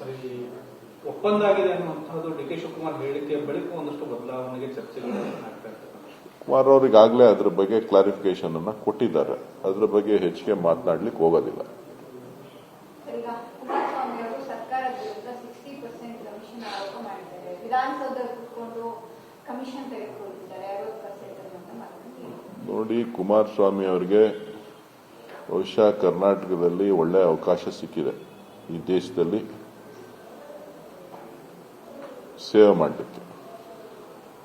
ಸರಿ ಒಪ್ಪಂದ ಆಗಿದೆ ಅನ್ನುವಂಥದ್ದು ಡಿ ಕೆ ಶಿವಕುಮಾರ್ ಹೇಳಿಕೆ ಬಳಿಕ ಒಂದಷ್ಟು ಬದಲಾವಣೆಗೆ ಚರ್ಚೆಗಳು ಕುಮಾರ್ ಅವರಿಗಾಗಲೇ ಅದ್ರ ಬಗ್ಗೆ ಕ್ಲಾರಿಫಿಕೇಶನ್ ಅನ್ನ ಕೊಟ್ಟಿದ್ದಾರೆ. ಅದ್ರ ಬಗ್ಗೆ ಹೆಚ್ಚಿಗೆ ಮಾತನಾಡ್ಲಿಕ್ಕೆ ಹೋಗೋದಿಲ್ಲ. ನೋಡಿ ಕುಮಾರಸ್ವಾಮಿ ಅವರಿಗೆ ಬಹುಶಃ ಕರ್ನಾಟಕದಲ್ಲಿ ಒಳ್ಳೆ ಅವಕಾಶ ಸಿಕ್ಕಿದೆ. ಈ ದೇಶದಲ್ಲಿ ಸೇವೆ ಮಾಡಲಿಕ್ಕೆ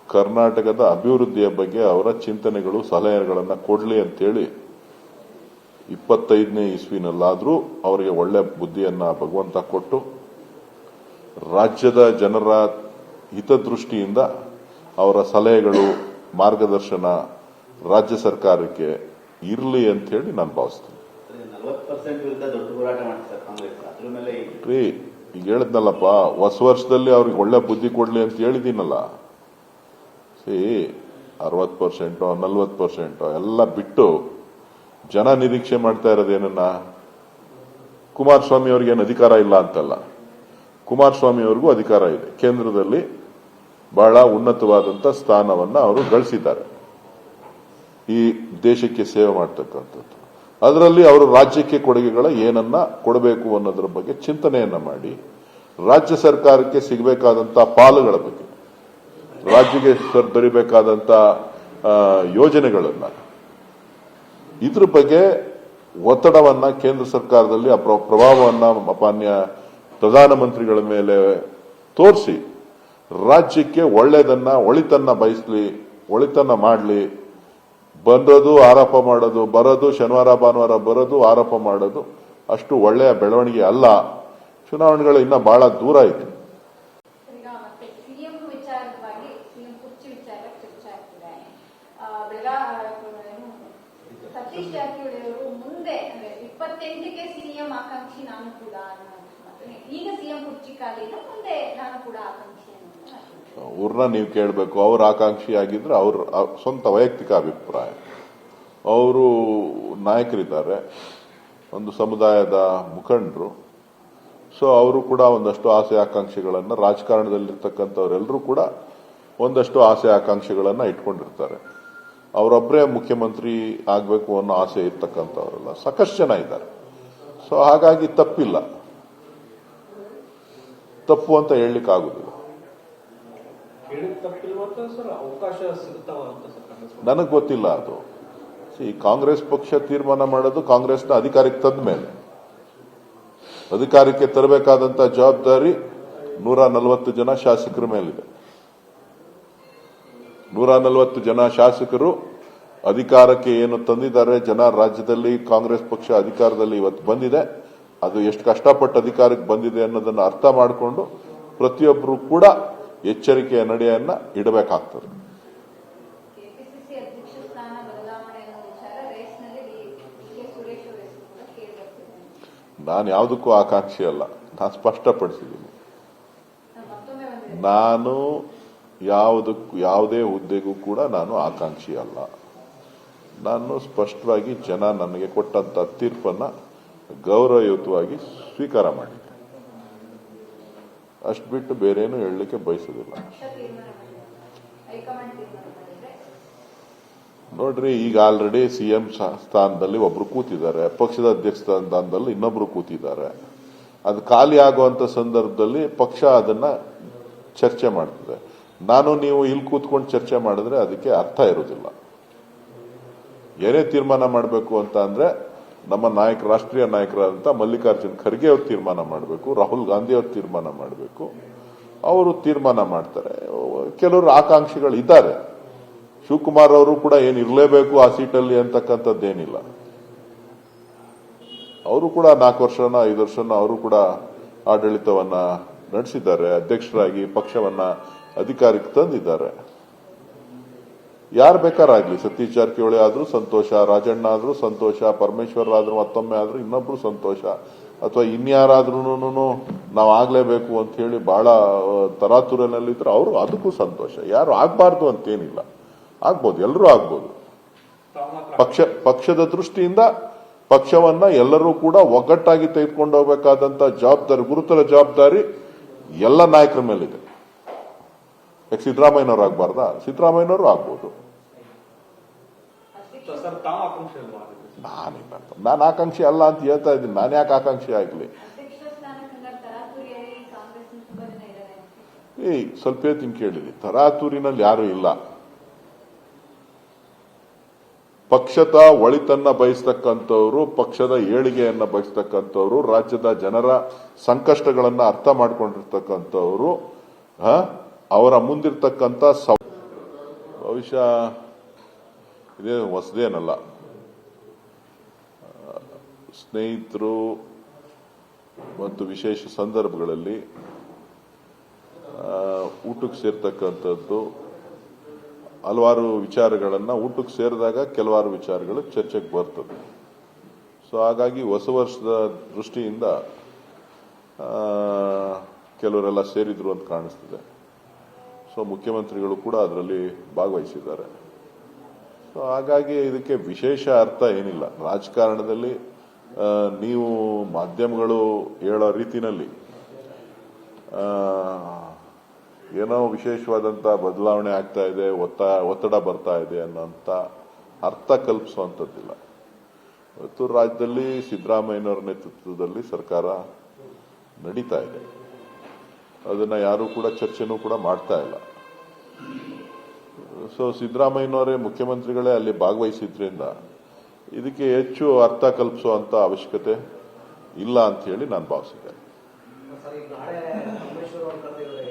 ಕರ್ನಾಟಕದ ಅಭಿವೃದ್ಧಿಯ ಬಗ್ಗೆ ಅವರ ಚಿಂತನೆಗಳು ಸಲಹೆಗಳನ್ನು ಕೊಡಲಿ ಅಂತೇಳಿ ಇಪ್ಪತ್ತೈದನೇ ಇಸ್ವಿನಲ್ಲಾದರೂ ಅವರಿಗೆ ಒಳ್ಳೆ ಬುದ್ಧಿಯನ್ನ ಭಗವಂತ ಕೊಟ್ಟು ರಾಜ್ಯದ ಜನರ ಹಿತದೃಷ್ಟಿಯಿಂದ ಅವರ ಸಲಹೆಗಳು ಮಾರ್ಗದರ್ಶನ ರಾಜ್ಯ ಸರ್ಕಾರಕ್ಕೆ ಇರಲಿ ಅಂತ ಹೇಳಿ ನಾನು ಭಾವಿಸ್ತೀನಿ. ಈಗ ಹೇಳಿದ್ನಲ್ಲಪ್ಪ, ಹೊಸ ವರ್ಷದಲ್ಲಿ ಅವ್ರಿಗೆ ಒಳ್ಳೆ ಬುದ್ಧಿ ಕೊಡ್ಲಿ ಅಂತ ಹೇಳಿದ್ದೀನಲ್ಲ ಸಿ, ಅರವತ್ತು ಪರ್ಸೆಂಟೋ, ನಲ್ವತ್ತು ಪರ್ಸೆಂಟೋ, ಎಲ್ಲ ಬಿಟ್ಟು ಜನ ನಿರೀಕ್ಷೆ ಮಾಡ್ತಾ ಇರೋದೇನನ್ನ ಕುಮಾರಸ್ವಾಮಿ ಅವ್ರಿಗೆ ಏನು ಅಧಿಕಾರ ಇಲ್ಲ ಅಂತಲ್ಲ. ಕುಮಾರಸ್ವಾಮಿ ಅವ್ರಿಗೂ ಅಧಿಕಾರ ಇದೆ. ಕೇಂದ್ರದಲ್ಲಿ ಬಹಳ ಉನ್ನತವಾದಂತ ಸ್ಥಾನವನ್ನ ಅವರು ಗಳಿಸಿದ್ದಾರೆ. ಈ ದೇಶಕ್ಕೆ ಸೇವೆ ಮಾಡ್ತಕ್ಕಂಥದ್ದು. ಅದರಲ್ಲಿ ಅವರು ರಾಜ್ಯಕ್ಕೆ ಕೊಡುಗೆಗಳ ಏನನ್ನ ಕೊಡಬೇಕು ಅನ್ನೋದ್ರ ಬಗ್ಗೆ ಚಿಂತನೆಯನ್ನ ಮಾಡಿ ರಾಜ್ಯ ಸರ್ಕಾರಕ್ಕೆ ಸಿಗಬೇಕಾದಂತ ಪಾಲುಗಳ ಬಗ್ಗೆ ರಾಜ್ಯಕ್ಕೆ ಆ, ಯೋಜನೆಗಳನ್ನ. ಇದ್ರ ಬಗ್ಗೆ ಒತ್ತಡವನ್ನ ಕೇಂದ್ರ ಸರ್ಕಾರದಲ್ಲಿ ಆ ಪ್ರ- ಪ್ರಭಾವವನ್ನ ಮಾನ್ಯ ಪ್ರಧಾನಮಂತ್ರಿಗಳ ಮೇಲೆ ತೋರಿಸಿ ರಾಜ್ಯಕ್ಕೆ ಒಳ್ಳೆಯದನ್ನ ಒಳಿತನ್ನ ಬಯಸಲಿ ಒಳಿತನ್ನ ಮಾಡಲಿ. ಬಂದದು ಆರೋಪ ಮಾಡೋದು ಬರೋದು ಶನಿವಾರ ಭಾನುವಾರ ಬರೋದು ಆರೋಪ ಮಾಡೋದು ಅಷ್ಟು ಒಳ್ಳೆಯ ಬೆಳವಣಿಗೆ ಅಲ್ಲ. ಚುನಾವಣೆಗಳು ಇನ್ನ ಬಹಳ ದೂರ ಇದೆ. ಅವ್ರನ್ನ ನೀವು ಕೇಳಬೇಕು ಅವ್ರ ಆಕಾಂಕ್ಷಿ ಆಗಿದ್ರೆ ಅವ್ರ ಸ್ವಂತ ವೈಯಕ್ತಿಕ ಅಭಿಪ್ರಾಯ. ಅವರು ನಾಯಕರಿದ್ದಾರೆ ಒಂದು ಸಮುದಾಯದ ಮುಖಂಡರು. ಸೊ ಅವರು ಕೂಡ ಒಂದಷ್ಟು ಆಸೆ ಆಕಾಂಕ್ಷೆಗಳನ್ನ ರಾಜಕಾರಣದಲ್ಲಿರ್ತಕ್ಕಂಥವರೆಲ್ಲರೂ ಕೂಡ ಒಂದಷ್ಟು ಆಸೆ ಆಕಾಂಕ್ಷೆಗಳನ್ನ ಇಟ್ಕೊಂಡಿರ್ತಾರೆ. ಅವರೊಬ್ಬರೇ ಮುಖ್ಯಮಂತ್ರಿ ಆಗಬೇಕು ಅನ್ನೋ ಆಸೆ ಇರ್ತಕ್ಕಂಥವರೆಲ್ಲ ಸಾಕಷ್ಟು ಜನ ಇದ್ದಾರೆ. ಸೊ ಹಾಗಾಗಿ ತಪ್ಪಿಲ್ಲ. ತಪ್ಪು ಅಂತ ಹೇಳಲಿಕ್ಕೆ ಆಗುದಿಲ್ಲ ಹೇಳಿದ ತಪ್ಪಿಲ್ವಂತ ಸರ್? ಅವಕಾಶ ಸಿಗುತ್ತಾವ ಅಂತ ನನಗೆ ಗೊತ್ತಿಲ್ಲ ಅದು. ಈ ಕಾಂಗ್ರೆಸ್ ಪಕ್ಷ ತೀರ್ಮಾನ ಮಾಡೋದು ಕಾಂಗ್ರೆಸ್ನ ಅಧಿಕಾರಕ್ಕೆ ತಂದ ಮೇಲೆ ಅಧಿಕಾರಕ್ಕೆ ತರಬೇಕಾದಂತ ಜವಾಬ್ದಾರಿ ನೂರ ನಲವತ್ತು ಜನ ಶಾಸಕರ ಮೇಲಿದೆ. ನೂರ ನಲವತ್ತು ಜನ ಶಾಸಕರು ಅಧಿಕಾರಕ್ಕೆ ಏನು ತಂದಿದ್ದಾರೆ, ಜನ ರಾಜ್ಯದಲ್ಲಿ, ಕಾಂಗ್ರೆಸ್ ಪಕ್ಷ ಅಧಿಕಾರದಲ್ಲಿ ಇವತ್ತು ಬಂದಿದೆ. ಅದು ಎಷ್ಟು ಕಷ್ಟಪಟ್ಟು ಅಧಿಕಾರಕ್ಕೆ ಬಂದಿದೆ ಅನ್ನೋದನ್ನು ಅರ್ಥ ಮಾಡಿಕೊಂಡು ಪ್ರತಿಯೊಬ್ಬರು ಕೂಡ ಎಚ್ಚರಿಕೆಯ ನಡೆಯನ್ನ ಇಡಬೇಕಾಗ್ತದೆ. ನಾನು ಯಾವುದಕ್ಕೂ ಆಕಾಂಕ್ಷಿ ಅಲ್ಲ. ನಾನು ಸ್ಪಷ್ಟಪಡಿಸಿದ್ದೀನಿ. ನಾನು ಯಾವುದಕ್ಕೂ, ಯಾವುದೇ ಹುದ್ದೆಗೂ ಕೂಡ ನಾನು ಆಕಾಂಕ್ಷಿ ಅಲ್ಲ. ನಾನು ಸ್ಪಷ್ಟವಾಗಿ ಜನ ನನಗೆ ಕೊಟ್ಟಂತ ತೀರ್ಪನ್ನ ಗೌರವಯುತವಾಗಿ ಸ್ವೀಕಾರ ಮಾಡಿದ್ದೆ. ಅಷ್ಟು ಬಿಟ್ಟು ಬೇರೇನು ಹೇಳಲಿಕ್ಕೆ ಬಯಸೋದಿಲ್ಲ ಪಕ್ಷ ತೀರ್ಮಾನ ಮಾಡಿದೆ ಹೈಕಮಾಂಡ್ ತೀರ್ಮಾನ ಮಾಡಿದ್ರೆ ನೋಡ್ರಿ, ಈಗ ಆಲ್ರೆಡಿ ಸಿಎಂ ಸ್ಥಾನದಲ್ಲಿ ಒಬ್ರು ಕೂತಿದ್ದಾರೆ. ಪಕ್ಷದ ಅಧ್ಯಕ್ಷ ಸ್ಥಾನದಲ್ಲಿ ಇನ್ನೊಬ್ರು ಕೂತಿದ್ದಾರೆ. ಅದು ಖಾಲಿ ಆಗುವಂತ ಸಂದರ್ಭದಲ್ಲಿ ಪಕ್ಷ ಅದನ್ನ ಚರ್ಚೆ ಮಾಡ್ತದೆ. ನಾನು ನೀವು ಇಲ್ಲಿ ಕೂತ್ಕೊಂಡು ಚರ್ಚೆ ಮಾಡಿದ್ರೆ ಅದಕ್ಕೆ ಅರ್ಥ ಇರೋದಿಲ್ಲ ಏನೇ ತೀರ್ಮಾನ ಮಾಡಬೇಕು ಅಂತ ಅಂದ್ರೆ, ನಮ್ಮ ನಾಯಕ, ರಾಷ್ಟ್ರೀಯ ನಾಯಕರಾದಂತ ಮಲ್ಲಿಕಾರ್ಜುನ್ ಖರ್ಗೆ ಅವ್ರು ತೀರ್ಮಾನ ಮಾಡಬೇಕು, ರಾಹುಲ್ ಗಾಂಧಿ ಅವ್ರು ತೀರ್ಮಾನ ಮಾಡಬೇಕು. ಅವರು ತೀರ್ಮಾನ ಮಾಡ್ತಾರೆ. ಕೆಲವರು ಆಕಾಂಕ್ಷಿಗಳು ಇದ್ದಾರೆ. ಶಿವಕುಮಾರ್ ಅವರು ಕೂಡ ಏನು ಇರಲೇಬೇಕು ಆ ಸೀಟಲ್ಲಿ ಅಂತಕ್ಕಂಥದ್ದೇನಿಲ್ಲ. ಅವರು ಕೂಡ ನಾಲ್ಕು ವರ್ಷನ, ಐದು ವರ್ಷನ ಅವರು ಕೂಡ ಆಡಳಿತವನ್ನ ನಡೆಸಿದ್ದಾರೆ, ಅಧ್ಯಕ್ಷರಾಗಿ ಪಕ್ಷವನ್ನ ಅಧಿಕಾರಕ್ಕೆ ತಂದಿದ್ದಾರೆ. ಯಾರು ಬೇಕಾರಾಗ್ಲಿ, ಸತೀಶ್ ಜಾರಕಿಹೊಳಿ ಆದ್ರೂ ಸಂತೋಷ, ರಾಜಣ್ಣ ಆದ್ರೂ ಸಂತೋಷ, ಪರಮೇಶ್ವರ್ ಆದ್ರೂ ಮತ್ತೊಮ್ಮೆ ಆದ್ರೂ ಇನ್ನೊಬ್ರು ಸಂತೋಷ. ಅಥವಾ ಇನ್ಯಾರಾದ್ರೂ ನಾವು ಆಗ್ಲೇಬೇಕು ಅಂತ ಹೇಳಿ ಬಹಳ ತರಾತುರನಲ್ಲಿದ್ರು ಅವರು ಅದಕ್ಕೂ ಸಂತೋಷ. ಯಾರು ಆಗ್ಬಾರ್ದು ಅಂತೇನಿಲ್ಲ. ಆಗ್ಬೋದು ಎಲ್ಲರೂ ಆಗ್ಬೋದು. ಪಕ್ಷ ಪಕ್ಷದ ದೃಷ್ಟಿಯಿಂದ ಪಕ್ಷವನ್ನ ಎಲ್ಲರೂ ಕೂಡ ಒಗ್ಗಟ್ಟಾಗಿ ತೆಗೆದುಕೊಂಡು ಹೋಗಬೇಕಾದಂತ ಜವಾಬ್ದಾರಿ ಗುರುತರ ಜವಾಬ್ದಾರಿ ಎಲ್ಲ ನಾಯಕರ ಮೇಲಿದೆ. ಯಾಕೆ ಸಿದ್ದರಾಮಯ್ಯನವರು ಆಗ್ಬಾರ್ದ? ಸಿದ್ದರಾಮಯ್ಯನವರು ಆಗ್ಬೋದು. ಸರ್ ತಾವು ಆಕಾಂಕ್ಷೆ ಇಲ್ವಾ ನಾನಿಲ್ಲ ನಾನು ಆಕಾಂಕ್ಷಿ ಅಲ್ಲ ಅಂತ ಹೇಳ್ತಾ ಇದ್ದೀನಿ. ನಾನು ಯಾಕೆ ಆಕಾಂಕ್ಷಿ ಆಗಲಿ? ಏಯ್ ಸ್ವಲ್ಪ ಹೇಳ್ತೀನಿ ಕೇಳಿರಿ ತರಾತೂರಿನಲ್ಲಿ ಯಾರು ಇಲ್ಲ. ಪಕ್ಷದ ಒಳಿತನ್ನ ಬಯಸ್ತಕ್ಕಂಥವ್ರು, ಪಕ್ಷದ ಏಳಿಗೆಯನ್ನ ಬಯಸ್ತಕ್ಕಂಥವ್ರು, ರಾಜ್ಯದ ಜನರ ಸಂಕಷ್ಟಗಳನ್ನ ಅರ್ಥ ಮಾಡ್ಕೊಂಡಿರ್ತಕ್ಕಂಥವ್ರು ಅವರ ಮುಂದಿರ್ತಕ್ಕಂಥ ಬಹುಶಃ ಇದೇ ಹೊಸದೇನಲ್ಲ. ಸ್ನೇಹಿತರು ಮತ್ತು ವಿಶೇಷ ಸಂದರ್ಭಗಳಲ್ಲಿ ಊಟಕ್ಕೆ ಸೇರ್ತಕ್ಕಂಥದ್ದು ಹಲವಾರು ವಿಚಾರಗಳನ್ನು ಊಟಕ್ಕೆ ಸೇರಿದಾಗ ಕೆಲವಾರು ವಿಚಾರಗಳು ಚರ್ಚೆಗೆ ಬರ್ತದೆ. ಸೊ ಹಾಗಾಗಿ ಹೊಸ ವರ್ಷದ ದೃಷ್ಟಿಯಿಂದ ಕೆಲವರೆಲ್ಲ ಸೇರಿದ್ರು ಅಂತ ಕಾಣಿಸ್ತಿದೆ. ಸೊ ಮುಖ್ಯಮಂತ್ರಿಗಳು ಕೂಡ ಅದರಲ್ಲಿ ಭಾಗವಹಿಸಿದ್ದಾರೆ. ಸೊ ಹಾಗಾಗಿ ಇದಕ್ಕೆ ವಿಶೇಷ ಅರ್ಥ ಏನಿಲ್ಲ. ರಾಜಕಾರಣದಲ್ಲಿ ನೀವು ಮಾಧ್ಯಮಗಳು ಹೇಳೋ ರೀತಿನಲ್ಲಿ ಏನೋ ವಿಶೇಷವಾದಂಥ ಬದಲಾವಣೆ ಆಗ್ತಾ ಇದೆ, ಒತ್ತ, ಒತ್ತಡ ಬರ್ತಾ ಇದೆ ಅನ್ನೋಂಥ ಅರ್ಥ ಕಲ್ಪಿಸುವಂಥದ್ದಿಲ್ಲ. ಇವತ್ತು ರಾಜ್ಯದಲ್ಲಿ ಸಿದ್ದರಾಮಯ್ಯನವರ ನೇತೃತ್ವದಲ್ಲಿ ಸರ್ಕಾರ ನಡೀತಾ ಇದೆ. ಅದನ್ನ ಯಾರು ಕೂಡ ಚರ್ಚೆನೂ ಕೂಡ ಮಾಡ್ತಾ ಇಲ್ಲ. ಸೊ ಸಿದ್ದರಾಮಯ್ಯನವರೇ ಮುಖ್ಯಮಂತ್ರಿಗಳೇ ಅಲ್ಲಿ ಭಾಗವಹಿಸಿದ್ರಿಂದ ಇದಕ್ಕೆ ಹೆಚ್ಚು ಅರ್ಥ ಕಲ್ಪಿಸುವಂತ ಅವಶ್ಯಕತೆ ಇಲ್ಲ ಅಂತ ಹೇಳಿ ನಾನು ಭಾವಿಸಿದ್ದೇನೆ. ಸರ್, ಈಗ ನಾಳೆ ಅವ್ರು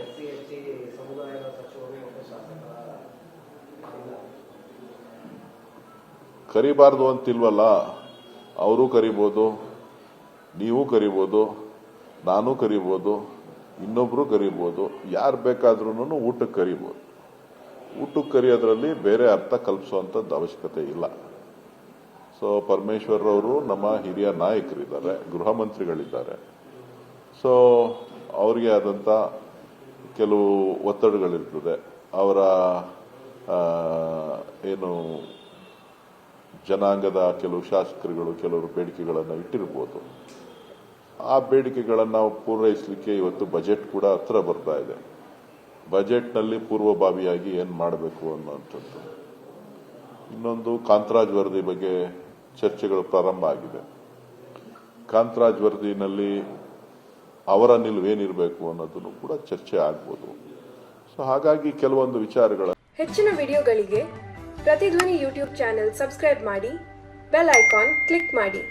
ಎಸ್ ಸಿ, ಎಸ್ ಸಮುದಾಯದ ಸಚಿವರು. ಕರಿಬಾರ್ದು ಅಂತಿಲ್ವಲ್ಲ? ಅವರು ಕರಿಬೋದು, ನೀವು ಕರಿಬೋದು, ನಾನು ಕರಿಬೋದು, ಇನ್ನೊಬ್ರು ಕರಿಬೋದು, ಯಾರು ಬೇಕಾದ್ರೂ ಊಟಕ್ಕೆ ಕರಿಬೋದು. ಊಟಕ್ಕೆ ಕರೆಯೋದ್ರಲ್ಲಿ ಬೇರೆ ಅರ್ಥ ಕಲ್ಪಿಸುವಂಥದ್ದು ಅವಶ್ಯಕತೆ ಇಲ್ಲ. ಸೊ ಪರಮೇಶ್ವರ್ ಅವರು ನಮ್ಮ ಹಿರಿಯ ನಾಯಕರಿದ್ದಾರೆ, ಗೃಹ ಮಂತ್ರಿಗಳಿದ್ದಾರೆ. ಸೊ, ಅವರಿಗೆ ಆದಂಥ ಕೆಲವು ಒತ್ತಡಗಳಿರ್ತದೆ. ಅವರ ಏನು, ಜನಾಂಗದ ಕೆಲವು ಶಾಸಕರುಗಳು, ಕೆಲವರು ಬೇಡಿಕೆಗಳನ್ನು ಇಟ್ಟಿರ್ಬೋದು. ಆ ಬೇಡಿಕೆಗಳನ್ನು ಪೂರೈಸಲಿಕ್ಕೆ ಇವತ್ತು ಬಜೆಟ್ ಕೂಡ ಹತ್ರ ಬರ್ತಾ ಇದೆ. ಬಜೆಟ್ನಲ್ಲಿ ಪೂರ್ವಭಾವಿಯಾಗಿ ಏನು ಮಾಡಬೇಕು ಅನ್ನುವಂಥದ್ದು. ಇನ್ನೊಂದು, ಕಾಂತರಾಜ್ ವರದಿ ಬಗ್ಗೆ ಚರ್ಚೆಗಳು ಪ್ರಾರಂಭ ಆಗಿದೆ. ಕಾಂತರಾಜ್ ವರದಿನಲ್ಲಿ ಅವರ ನಿಲುವೇನಿರಬೇಕು ಅನ್ನೋದನ್ನು ಕೂಡ ಚರ್ಚೆ ಆಗ್ಬೋದು. ಸೊ ಹಾಗಾಗಿ ಕೆಲವೊಂದು ವಿಚಾರಗಳ ಹೆಚ್ಚಿನ ವಿಡಿಯೋಗಳಿಗೆ ಪ್ರತಿಧ್ವನಿ ಯೂಟ್ಯೂಬ್ ಚಾನೆಲ್ ಸಬ್ಸ್ಕ್ರೈಬ್ ಮಾಡಿ, ಬೆಲ್ ಐಕಾನ್ ಕ್ಲಿಕ್ ಮಾಡಿ.